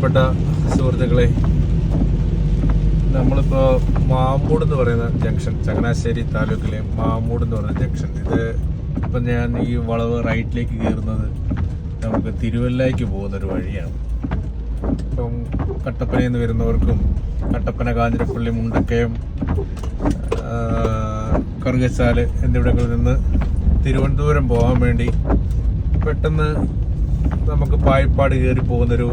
പ്രിയപ്പെട്ട സുഹൃത്തുക്കളെ നമ്മളിപ്പോൾ മാമൂട് എന്ന് പറയുന്ന ജംഗ്ഷൻ ചങ്ങനാശ്ശേരി താലൂക്കിലെ മാമൂട് എന്ന് പറയുന്ന ജംഗ്ഷൻ ഇത് ഇപ്പം ഞാൻ ഈ വളവ് റൈറ്റിലേക്ക് കയറുന്നത് നമുക്ക് തിരുവല്ലയ്ക്ക് പോകുന്ന ഒരു വഴിയാണ്. ഇപ്പം കട്ടപ്പനയിൽ നിന്ന് വരുന്നവർക്കും കട്ടപ്പന കാഞ്ഞിരപ്പള്ളി മുണ്ടക്കയം കറുകച്ചാൽ എന്നിവിടങ്ങളിൽ നിന്ന് തിരുവനന്തപുരം പോകാൻ വേണ്ടി പെട്ടെന്ന് നമുക്ക് പായിപ്പാട് കയറി പോകുന്നൊരു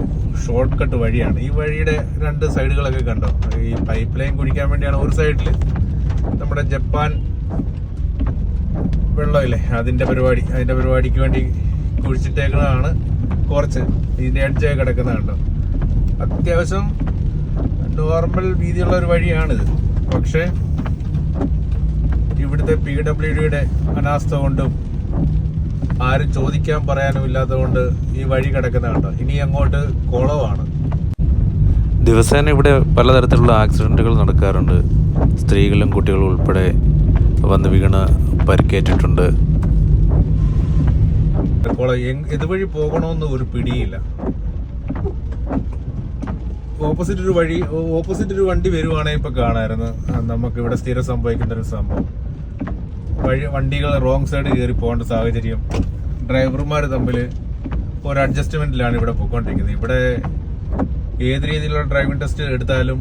ഷോർട്ട് കട്ട് വഴിയാണ്. ഈ വഴിയുടെ രണ്ട് സൈഡുകളൊക്കെ കണ്ടോ? ഈ പൈപ്പ് ലൈൻ കുടിക്കാൻ വേണ്ടിയാണ് ഒരു സൈഡിൽ നമ്മുടെ ജപ്പാൻ വെള്ളമില്ലേ? അതിന്റെ പരിപാടി അതിന്റെ പരിപാടിക്ക് വേണ്ടി കുഴിച്ചിട്ടേക്കുന്നതാണ് കുറച്ച്. ഇതിന്റെ എഡ്ജൊക്കെ കിടക്കുന്ന കണ്ടോ അത്യാവശ്യം നോർമൽ വീതിയുള്ള ഒരു വഴിയാണിത്. പക്ഷേ ഇവിടുത്തെ പി ഡബ്ല്യു ഡിയുടെ അനാസ്ഥ കൊണ്ടും ആരും ചോദിക്കാൻ പറയാനും ഇല്ലാത്തതുകൊണ്ട് ഈ വഴി കിടക്കുന്ന കണ്ടോ? ഇനി അങ്ങോട്ട് കുളമാണ് ദിവസേന ഇവിടെ പലതരത്തിലുള്ള ആക്സിഡന്റുകൾ നടക്കാറുണ്ട്. സ്ത്രീകളും കുട്ടികളും ഉൾപ്പെടെ വന്ന് വീണ് പരിക്കേറ്റിട്ടുണ്ട്. ഇതുവഴി പോകണമെന്ന് ഒരു പിടിയില്ല. ഓപ്പോസിറ്റ് ഒരു വഴി ഓപ്പോസിറ്റ് ഒരു വണ്ടി വരുവാണെങ്കിൽ ഇപ്പൊ കാണായിരുന്നു. നമുക്ക് ഇവിടെ സ്ഥിരം സംഭവിക്കുന്ന ഒരു സംഭവം. വഴി വണ്ടികൾ റോങ് സൈഡ് കയറി പോകേണ്ട സാഹചര്യം ഡ്രൈവർമാർ തമ്മിൽ ഒരു അഡ്ജസ്റ്റ്മെന്റിലാണ് ഇവിടെ പോയിക്കൊണ്ടിരിക്കുന്നത്. ഇവിടെ ഏത് രീതിയിലുള്ള ഡ്രൈവിംഗ് ടെസ്റ്റ് എടുത്താലും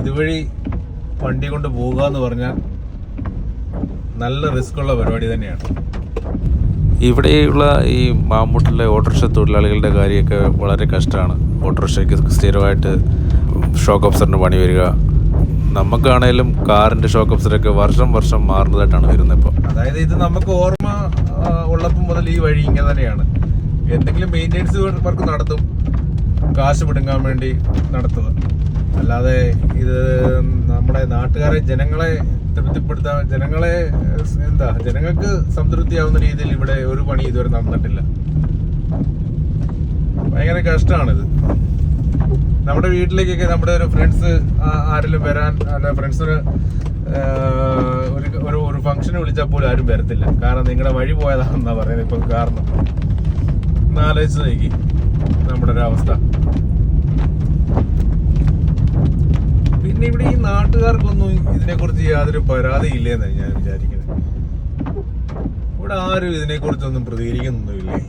ഇതുവഴി വണ്ടി കൊണ്ട് പോവുക എന്ന് പറഞ്ഞാൽ നല്ല റിസ്ക് ഉള്ള പരിപാടി തന്നെയാണ്. ഇവിടെയുള്ള ഈ മാമ്പൂട്ടിലെ ഓട്ടോറിക്ഷ തൊഴിലാളികളുടെ കാര്യമൊക്കെ വളരെ കഷ്ടമാണ്. ഓട്ടോറിക്ഷയ്ക്ക് സ്ഥിരമായിട്ട് ഷോക്ക് ഓഫ്സറിന് പണി വരിക. നമുക്കാണേലും കാറിന്റെ ഷോക്ക് ഓഫ്സറൊക്കെ വർഷം വർഷം മാറുന്നതായിട്ടാണ് വരുന്നത് ഇപ്പോൾ അതായത് ഇത് നമുക്ക് ഓർമ്മ ഉള്ളപ്പം മുതൽ ഈ വഴി ഇങ്ങനെ തന്നെയാണ്. എന്തെങ്കിലും മെയിന്റെനൻസ് വർക്ക് നടത്തും. കാശ് പിടുങ്ങാൻ വേണ്ടി നടത്തുക. അല്ലാതെ ഇത് നമ്മുടെ നാട്ടുകാരെ ജനങ്ങളെ തൃപ്തിപ്പെടുത്താൻ ജനങ്ങളെ എന്താ ജനങ്ങൾക്ക് സംതൃപ്തിയാവുന്ന രീതിയിൽ ഇവിടെ ഒരു പണി ഇതുവരെ നടന്നിട്ടില്ല. ഭയങ്കര കഷ്ടമാണിത് നമ്മുടെ വീട്ടിലേക്കൊക്കെ നമ്മുടെ ഒരു ഫ്രണ്ട്സ് ആരെങ്കിലും വരാൻ അല്ല ഫ്രണ്ട്സിന് ഒരു ഒരു ഫംഗ്ഷന് വിളിച്ചാൽ പോലും ആരും വരത്തില്ല. കാരണം നിങ്ങളുടെ വഴി പോയതാണെന്നാ പറയുന്നത് ഇപ്പം കാരണം എന്നാലോചിച്ച് നോക്കി. നമ്മുടെ ഒരു അവസ്ഥ. പിന്നെ ഇവിടെ ഈ നാട്ടുകാർക്കൊന്നും ഇതിനെക്കുറിച്ച് യാതൊരു പരാതി ഇല്ലേന്നാണ് ഞാൻ വിചാരിക്കുന്നത് ഇവിടെ ആരും ഇതിനെക്കുറിച്ചൊന്നും പ്രതികരിക്കുന്നൊന്നുമില്ലേ?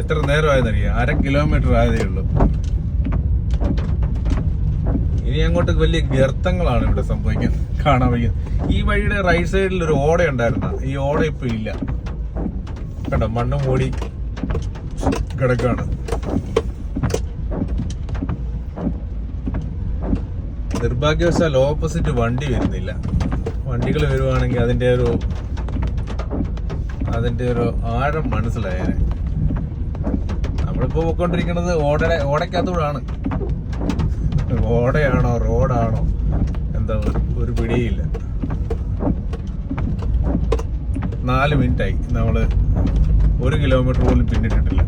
എത്ര നേരമായെന്നറിയാം? അര കിലോമീറ്റർ ആയതേ ഉള്ളൂ. ഇനി അങ്ങോട്ട് വലിയ ഗർത്തങ്ങളാണ് ഇവിടെ സംഭവിക്കുന്നത് കാണാൻ വയ്ക്കുന്നത് ഈ വഴിയുടെ റൈറ്റ് സൈഡിൽ ഒരു ഓട ഉണ്ടായിരുന്ന ഈ ഓട ഇപ്പൊ ഇല്ല. കണ്ടോ മണ്ണ് മൂടി കിടക്കാണ്. നിർഭാഗ്യവശാൽ ഓപ്പോസിറ്റ് വണ്ടി വരുന്നില്ല. വണ്ടികൾ വരുവാണെങ്കിൽ അതിന്റെ ഒരു അതിന്റെ ഒരു ആഴം മനസ്സിലായേനെ. നമ്മളിപ്പോ പോയിക്കൊണ്ടിരിക്കുന്നത് ഓട ഓടയ്ക്കകത്തൂടാണ്. ഓടയാണോ റോഡാണോ? എന്താ ഒരു- പിടിയില്ല. നാല് മിനിറ്റായി. നമ്മൾ ഒരു കിലോമീറ്റർ പോലും പിന്നിട്ടിട്ടില്ല.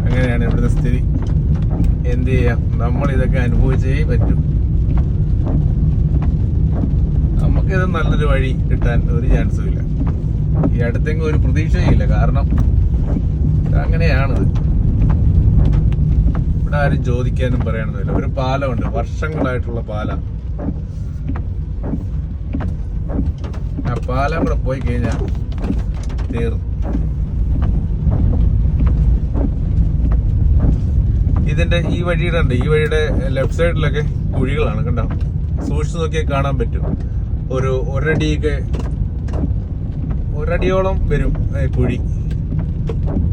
അങ്ങനെയാണ് ഇവിടുത്തെ സ്ഥിതി? എന്ത് ചെയ്യാം? നമ്മൾ ഇതൊക്കെ അനുഭവിച്ചേ പറ്റും. നമുക്കിത് നല്ലൊരു വഴി കിട്ടാൻ ഒരു ചാൻസും ഇല്ല. ഈ അടുത്തെങ്കിലും ഒരു പ്രതീക്ഷയില്ല. കാരണം അങ്ങനെയാണ് ഇവിടെ ആരും ചോദിക്കാനും പറയണമെന്നില്ല ഒരു പാലമുണ്ട്. വർഷങ്ങളായിട്ടുള്ള പാലം. ആ പാലം കൂടെ പോയി കഴിഞ്ഞാൽ തീർന്നു. ഇതിന്റെ ഈ വഴിയുടെ ഉണ്ട് ഈ വഴിയുടെ ലെഫ്റ്റ് സൈഡിലൊക്കെ കുഴികളാണ്. കണ്ടോ? സൂക്ഷിച്ചു നോക്കിയാൽ കാണാൻ പറ്റും. ഒരു ഒരടിയൊക്കെ ഒരടിയോളം വരും കുഴി.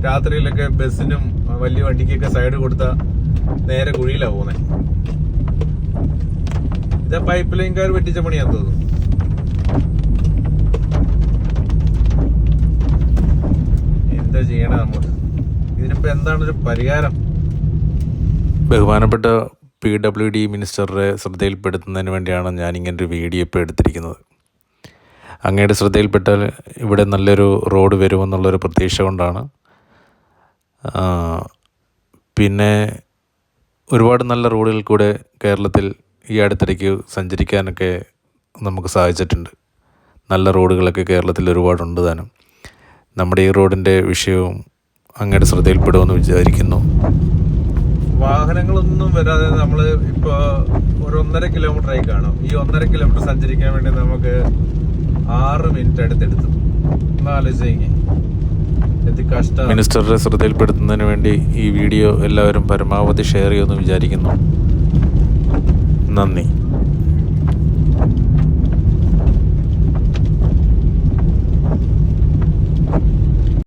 രാത്രിയിലൊക്കെ ബസ്സിനും വലിയ വണ്ടിക്കൊക്കെ സൈഡ് കൊടുത്ത നേരെ കുഴിയിലാ പോകുന്നത് ഇത് പൈപ്പ് ലൈൻകാർ വെട്ടിച്ച പണിയാന്ന് തോന്നുന്നു. എന്താ ചെയ്യണേ നമ്മൾ എന്താണ് ഒരു പരിഹാരം? ബഹുമാനപ്പെട്ട പി ഡബ്ല്യു ഡി മിനിസ്റ്ററുടെ ശ്രദ്ധയിൽപ്പെടുത്തുന്നതിന് വേണ്ടിയാണ് ഞാൻ ഇങ്ങനെ ഒരു വീഡിയോ ഇപ്പോൾ എടുത്തിരിക്കുന്നത്. അങ്ങയുടെ ശ്രദ്ധയിൽപ്പെട്ടാൽ ഇവിടെ നല്ലൊരു റോഡ് വരുമെന്നുള്ളൊരു പ്രതീക്ഷ കൊണ്ടാണ്. പിന്നെ ഒരുപാട് നല്ല റോഡുകൾ കൂടെ കേരളത്തിൽ ഈ അടുത്തിടയ്ക്ക് സഞ്ചരിക്കാനൊക്കെ നമുക്ക് സാധിച്ചിട്ടുണ്ട്. നല്ല റോഡുകളൊക്കെ കേരളത്തിൽ ഒരുപാടുണ്ട് താനും. നമ്മുടെ ഈ റോഡിന്റെ വിഷയവും അങ്ങയുടെ ശ്രദ്ധയിൽപ്പെടുമെന്ന് വിചാരിക്കുന്നു. വാഹനങ്ങളൊന്നും വരാതെ നമ്മൾ ഇപ്പോൾ ഒരു ഒന്നര കിലോമീറ്റർ ആയി കാണും. ഈ ഒന്നര കിലോമീറ്റർ സഞ്ചരിക്കാൻ വേണ്ടി നമുക്ക് ആറ് മിനിറ്റ് അടുത്തെടുത്തു. മിനിസ്റ്ററുടെ ശ്രദ്ധയിൽപ്പെടുത്തുന്നതിന് വേണ്ടി ഈ വീഡിയോ എല്ലാവരും പരമാവധി ഷെയർ ചെയ്യുമെന്ന് വിചാരിക്കുന്നു. നന്ദി.